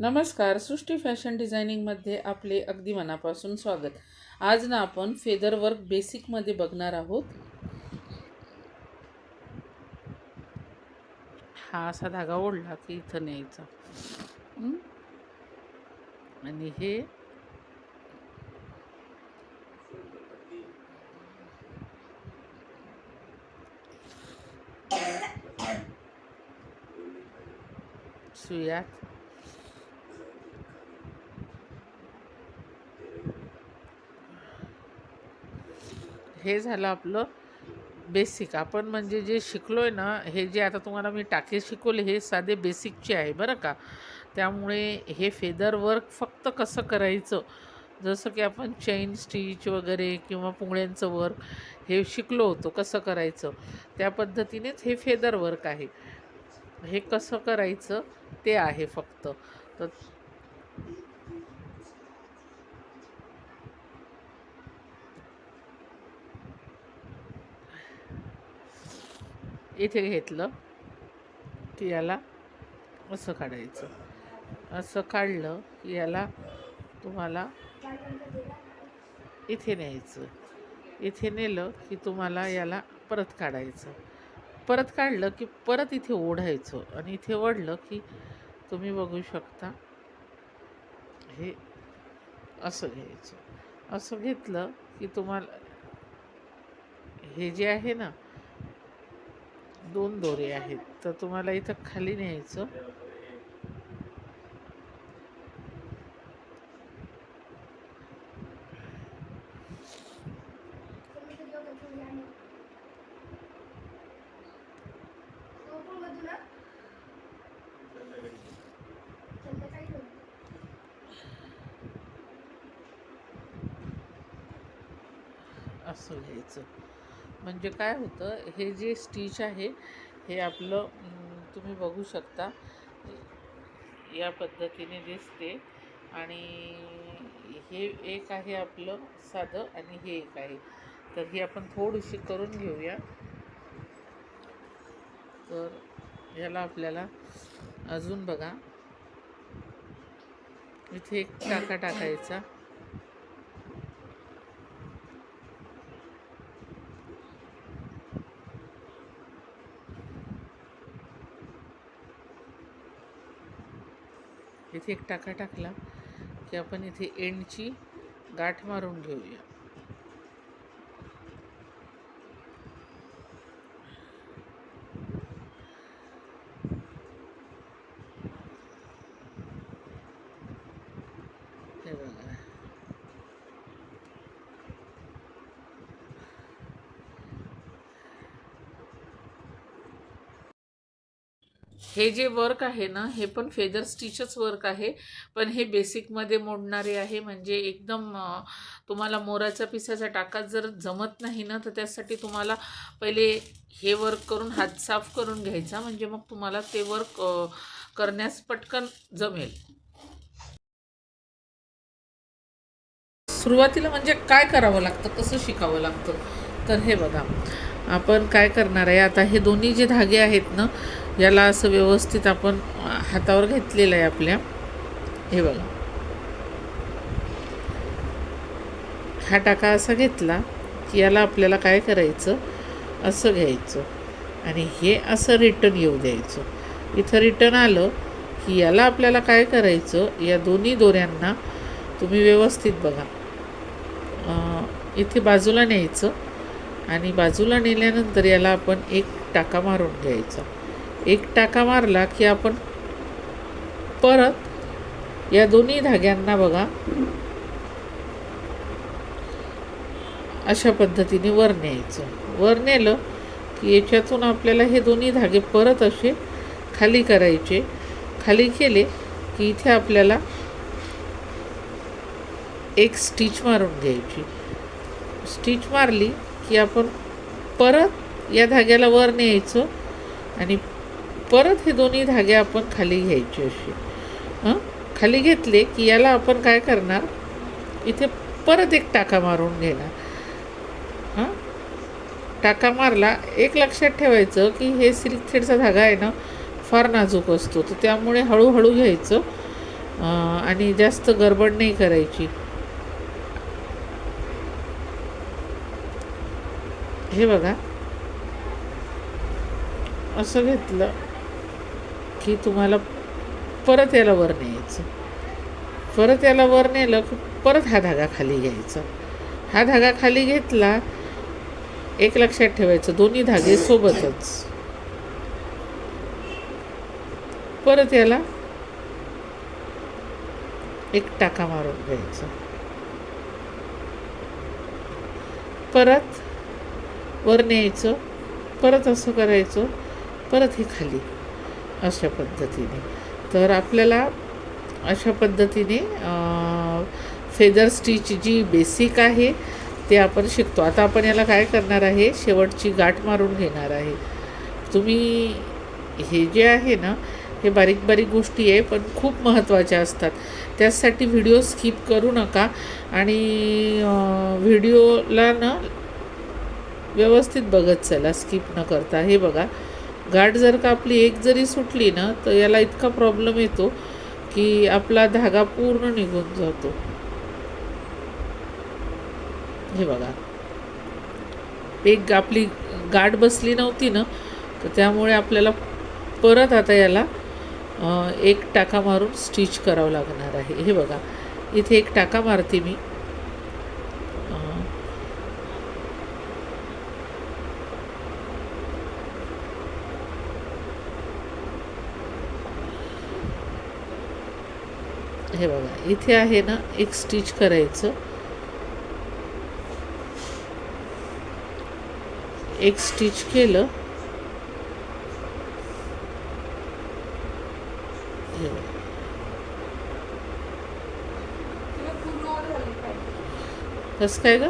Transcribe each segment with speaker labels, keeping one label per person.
Speaker 1: नमस्कार सृष्टी फॅशन डिझायनिंगमध्ये आपले अगदी मनापासून स्वागत. आज ना आपण फेदर वर्क बेसिकमध्ये बघणार आहोत. हा असा धागा ओढला की इथं न्यायचा. आणि हे सुयात. हे झालं आपलं बेसिक आपण म्हणजे जे शिकलो आहे ना हे जे आता तुम्हाला मी टाके शिकवले हे साधे बेसिकचे आहे बरं का? त्यामुळे हे फेदर वर्क फक्त कसं करायचं? जसं की आपण चेन स्टिच वगैरे किंवा पुंगळ्यांचं वर्क हे शिकलो होतो कसं करायचं? त्या पद्धतीनेच हे फेदर वर्क आहे. हे कसं करायचं? ते आहे फक्त. तर इथे घेतलं की याला असं काढायचं. असं काढलं की याला तुम्हाला इथे न्यायचं. इथे नेलं की तुम्हाला याला परत काढायचं. परत काढलं की परत इथे ओढायचं आणि इथे ओढलं की तुम्ही बघू शकता हे असं घ्यायचं. असं घेतलं की तुम्हाला हे जे आहे ना दोन दोरे आहेत. तर तुम्हाला इथं खाली न्यायचं. असं घ्यायचं. म्हणजे काय होतं हे जे स्टिच आहे हे आपलं तुम्ही बघू शकता. या पद्धतीने दिसते आणि हे एक आहे आपलं साधं आणि हे एक आहे. तर ही आपण थोडीशी करून घेऊया. तर ह्याला आपल्याला अजून बघा. इथे एक टाका टाकायचा. इथे एक टाका टाकला की आपण इथे एंडची गाठ मारून घेऊया हे बघा हे जे वर्क आहे ना हे पण फेदर स्टिचच वर्क आहे. पण हे बेसिकमध्ये मोडणारे आहे म्हणजे एकदम तुम्हाला मोराचा पिसाचा टाका जर जमत नाही ना तर त्यासाठी तुम्हाला पहिले हे वर्क करून हात साफ करून घ्यायचा म्हणजे मग तुम्हाला ते वर्क करण्यास पटकन जमेल. सुरुवातीला म्हणजे काय करावं लागतं कसं शिकावं लागतं? तर हे बघा आपण काय करणार आहे आता हे दोन्ही जे धागे आहेत ना याला असं व्यवस्थित आपण हातावर घेतलेलं आहे आपल्या. हे बघा. हा टाका असा घेतला की याला आपल्याला काय करायचं? असं घ्यायचं. आणि हे असं रिटर्न येऊ द्यायचं. इथं रिटर्न आलं की याला आपल्याला काय करायचं? या दोन्ही दोऱ्यांना तुम्ही व्यवस्थित बघा. इथे बाजूला न्यायचं आणि बाजूला नेल्यानंतर याला आपण एक टाका मारून घ्यायचा. एक टाका मारला की आपण परत या दोन्ही धाग्यांना बघा. अशा पद्धतीने वर न्यायचं. वर नेलं की याच्यातून आपल्याला हे दोन्ही धागे परत असे खाली करायचे. खाली केले की इथे आपल्याला एक स्टिच मारून घ्यायची. स्टिच मारली की आपण परत या धाग्याला वर न्यायचं आणि परत हे दोन्ही धागे आपण खाली घ्यायचे असे. हं? खाली घेतले की याला आपण काय करणार? इथे परत एक टाका मारून घेणार. हां? टाका मारला एक लक्षात ठेवायचं की हे सिल्क थ्रेडचा धागा आहे ना फार नाजूक असतो. तर त्यामुळे हळूहळू घ्यायचं. आणि जास्त गडबड नाही करायची. हे बघा. असं घेतलं. की तुम्हाला परत याला वर न्यायचं. परत याला वर नेलं की परत हा धागा खाली घ्यायचा. हा धागा खाली घेतला एक लक्षात ठेवायचं दोन्ही धागे सोबतच. परत याला एक टाका मारून घ्यायचा. परत वर न्यायचं परत असं करायचं परत हे खाली. अशा पद्धतीने. तर आपल्याला अशा पद्धतीने फेदर स्टिच जी बेसिक आहे ते आपण शिकतो. आता आपण याला काय करणार आहे? शेवटची गाठ मारून घेणार आहे. तुम्ही हे जे आहे ना हे बारीक बारीक गोष्टी आहे पण खूप महत्त्वाच्या असतात. त्यासाठी व्हिडिओ स्किप करू नका. आणि व्हिडिओला ना व्यवस्थित बघत चला. स्किप न करता. हे बघा. गाठ जर का आपली एक जरी सुटली ना तर याला इतका प्रॉब्लेम येतो की आपला धागा पूर्ण निघून जातो. हे बघा. एक आपली गाठ बसली नव्हती ना तर त्यामुळे आपल्याला परत आता याला एक टाका मारून स्टिच करावं लागणार आहे. हे बघा. इथे एक टाका मारते मी. हे बघा इथे आहे ना एक स्टिच करायचं. एक स्टिच केलं. कसं काय ग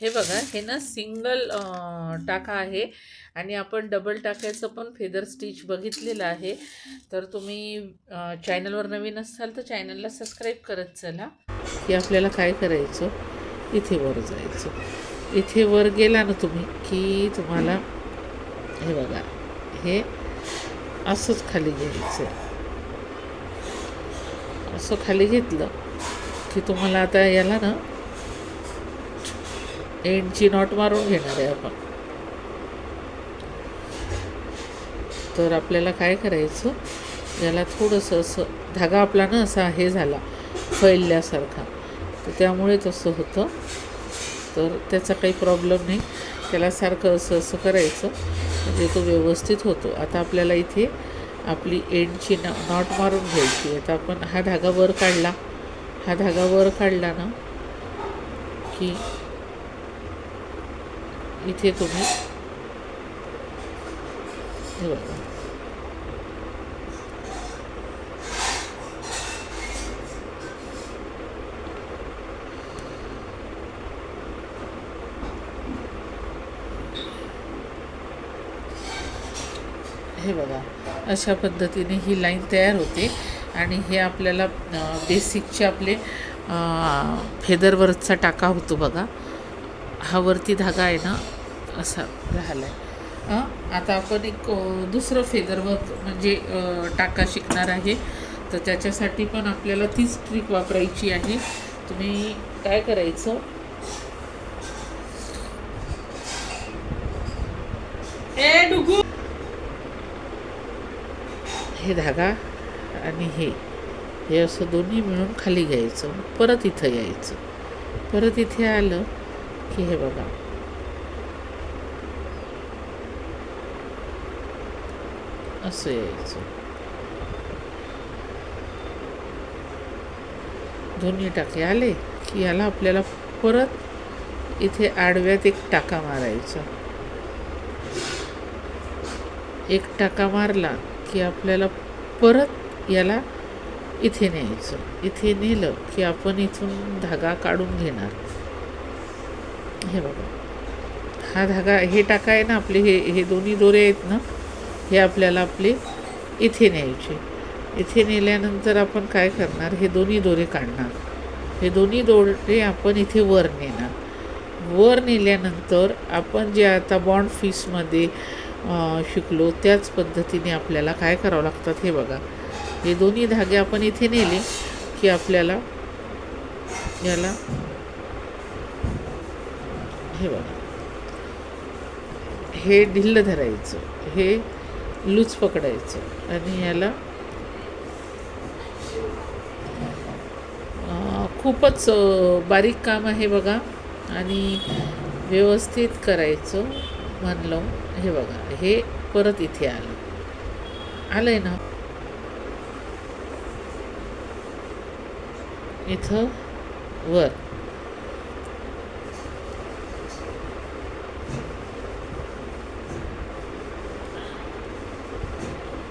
Speaker 1: हे बघा हे ना सिंगल टाका आहे आणि आपण डबल टाकायचं पण फेदर स्टिच बघितलेलं आहे. तर तुम्ही चॅनलवर नवीन असाल तर चॅनलला सबस्क्राईब करत चला. की आपल्याला काय करायचं? इथे वर जायचं. इथे वर गेला ना तुम्ही की तुम्हाला हे बघा हे असंच खाली घ्यायचं. असं खाली घेतलं की तुम्हाला आता याला ना एंडची नॉट मारून घेणार आहे आपण. तर आपल्याला काय करायचं? याला थोडंसं असं धागा आपला ना असा हे झाला फैलल्यासारखा. तर त्यामुळे तसं होतं. तर त्याचा काही प्रॉब्लेम नाही. त्याला सारखं असं असं करायचं. म्हणजे तो व्यवस्थित होतो. आता आपल्याला इथे आपली एंडची न नॉट मारून घ्यायची आता आपण हा धागा वर काढला. हा धागा वर काढला ना की इथे तुम्ही. हे बघा. हे बघा अशा पद्धतीने ही लाईन तयार होते. आणि हे आपल्याला बेसिकचे आपले फेदरवरचा टाका होतो बघा. हा वरती धागा आहे ना असा राहिला आहे आता आपण एक दुसरं फेदरवर्क म्हणजे टाका शिकणार आहे. तर त्याच्यासाठी पण आपल्याला तीच ट्रिक वापरायची आहे. तुम्ही काय करायचं? ए डुगू! हे धागा आणि हे हे असं दोन्ही मिळून खाली घ्यायचं. परत इथं यायचं. परत इथे आलं की हे बघा. असं यायचं. दोन्ही टाके आले की याला आपल्याला परत इथे आडव्यात एक टाका मारायचा. एक टाका मारला की आपल्याला परत याला इथे न्यायचं. इथे नेलं की आपण इथून धागा काढून घेणार. हे बघा. हा धागा हे टाका आहे ना आपले हे हे दोन्ही दोरे आहेत ना हे आपल्याला आपले इथे न्यायचे. इथे नेल्यानंतर आपण काय करणार? हे दोन्ही दोरे काढणार. हे दोन्ही दोरे आपण इथे वर नेणार. वर नेल्यानंतर आपण जे आता बॉन्ड फीसमध्ये शिकलो त्याच पद्धतीने आपल्याला काय करावं लागतात हे बघा. हे दोन्ही धागे आपण इथे नेले की आपल्याला याला हे बघा. हे ढिल्ल धरायचं हे लूज पकडायचं आणि याला खूपच बारीक काम आहे बघा आणि व्यवस्थित करायचं म्हणलं हे बघा. हे परत इथे आलं. आलं आहे ना? इथं वर.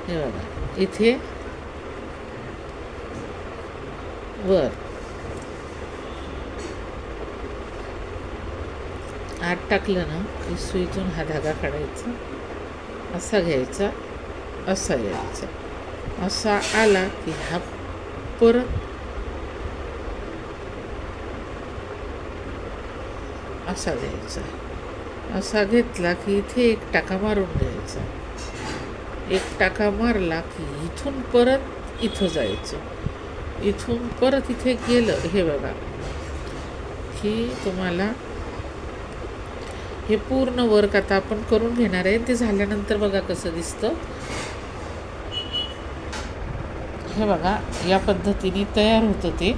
Speaker 1: हे बघा. इथे वर. आत टाकलं ना की सुईतून हा धागा काढायचा. असा घ्यायचा असा घ्यायचा असा आला की हा परत असा घ्यायचा. असा घेतला की इथे एक टाका मारून घ्यायचा. एक टाका मारला की इथून परत इथं जायचं. इथून परत इथे गेलं हे बघा. की तुम्हाला हे पूर्ण वर्क आता आपण करून घेणार आहे. ते झाल्यानंतर बघा कसं दिसतं. हे बघा या पद्धतीने तयार होतं ते.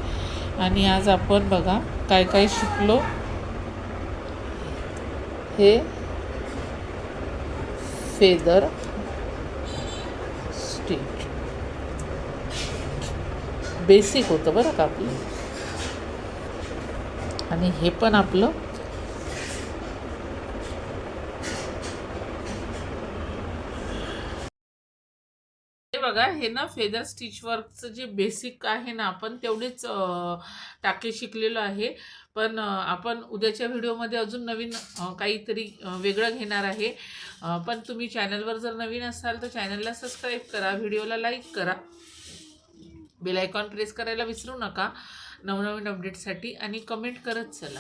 Speaker 1: आणि आज आपण बघा काय काय शिकलो. हे फेदर स्टिच बेसिक होतं बरं का आपलं. आणि हे पण आपलं हे बघा हे ना फेदर स्टिच वर्कचं जे बेसिक आहे ना आपण तेवढेच टाके शिकलेलो आहे. पण आपण उद्याच्या व्हिडिओमध्ये अजून नवीन काहीतरी वेगळं घेणार आहे. पण तुम्ही चॅनलवर जर नवीन असाल तर चॅनलला सबस्क्राईब करा व्हिडिओला लाईक करा. बेलायकॉन प्रेस करायला विसरू नका. नवनवीन अपडेटसाठी आणि कमेंट करत चला.